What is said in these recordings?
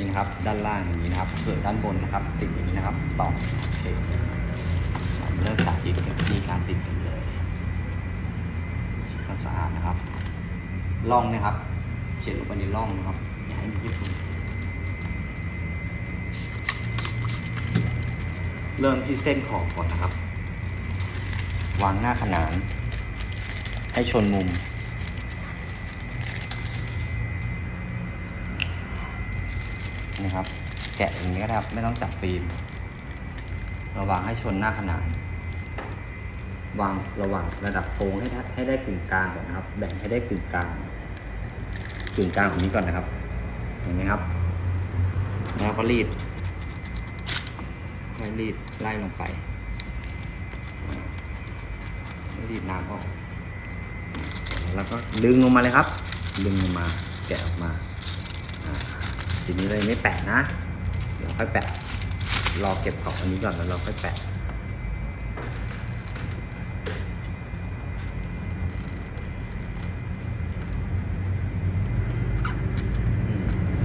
นี่นะครับ ด้านล่างอย่างนี้นะครับ ส่วนด้านบนนะครับ ติดอย่างนี้นะครับ ต่อโอเคเริ่มสาธิตวิธีการติดกันเลยทำสะอาดนะครับร่องนะครับเฉียดลงไปในร่องนะครับอย่าให้มันยืดเริ่มที่เส้นขอบก่อนนะครับ วางหน้าขนาน ให้ชนมุม นะครับ แกะอย่างนี้ก็ได้ครับไม่ต้องจับฟิล์มระวางให้ชนหน้าขนาน วางระหว่างระดับโค้งให้ได้ให้ได้กึ่งกลางก่อนนะครับ แบ่งให้ได้กึ่งกลางกึ่งกลางของนี้ก่อนนะครับเห็นไหมครับ แล้วก็รีดค่อยรีดไล่ลงไปรีดน้ำออกแล้วก็ดึงลงมาเลยครับ ดึงลงมาแกะออกมา ทีนี้เลยไม่แปะนะ เดี๋ยวค่อยแปะ รอเก็บของอันนี้ก่อนแล้วเราค่อยแปะ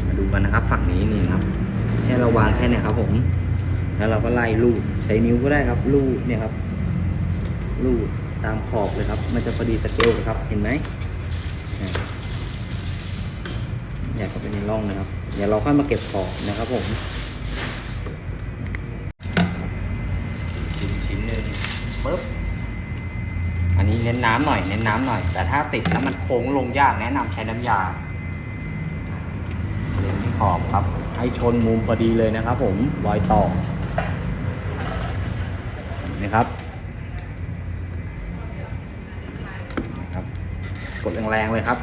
มาดูกันนะครับฝั่งนี้นี่ครับ แค่เราวางแค่นี้ครับผม แล้วเราก็ไล่ลูดใช้นิ้วก็ได้ครับลูดเนี่ยครับ ลูดตามขอบเลยครับ มันจะพอดีสเกลครับ เห็นไหมอ่าอยากเข้าไปในร่องนะครับ เดี๋ยวเราค่อยมาเก็บขอบนะครับผมชิ้นชิ้นหนึ่งปึ๊บอันนี้เน้นน้ำหน่อยเน้นน้ำหน่อย แต่ถ้าติดแล้วมันโค้งลงยากแนะนำใช้น้ำยาเล็งที่ขอบครับ ให้ชนมุมพอดีเลยนะครับผมรอยต่อนะครับนะครับกดแรงๆเลยครับ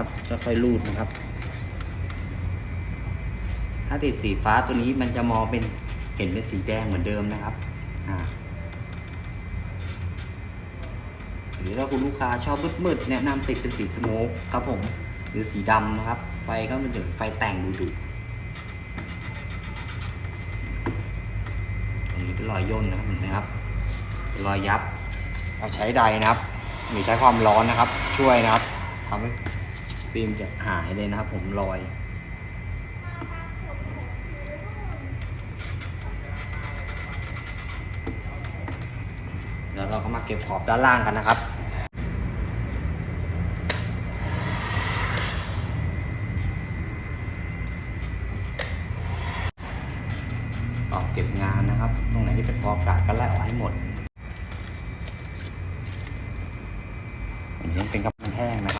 นะครับค่อยๆลูดนะครับ ถ้าติดสีฟ้าตัวนี้มันจะมองเป็นเห็นเป็นสีแดงเหมือนเดิมนะครับหรือถ้าคุณลูกค้าชอบมืดๆแนะนำติดเป็นสีสโมกครับผมหรือสีดำนะครับ ไฟก็เป็นถึงไฟแต่งดูดุอันนี้เป็นรอยย่นนะครับเห็นไหมครับรอยยับเราใช้ใดนะครับหรือใช้ความร้อนนะครับ ช่วยนะครับทำให้ ฟิล์มจะหายเลยนะครับผมลอยแล้วเราก็มาเก็บขอบด้านล่างกันนะครับออกเก็บงานนะครับ ตรงไหนที่เป็นกอกาดก็ไล่ออกให้หมดผมยังเป็นกำแพงนะครับ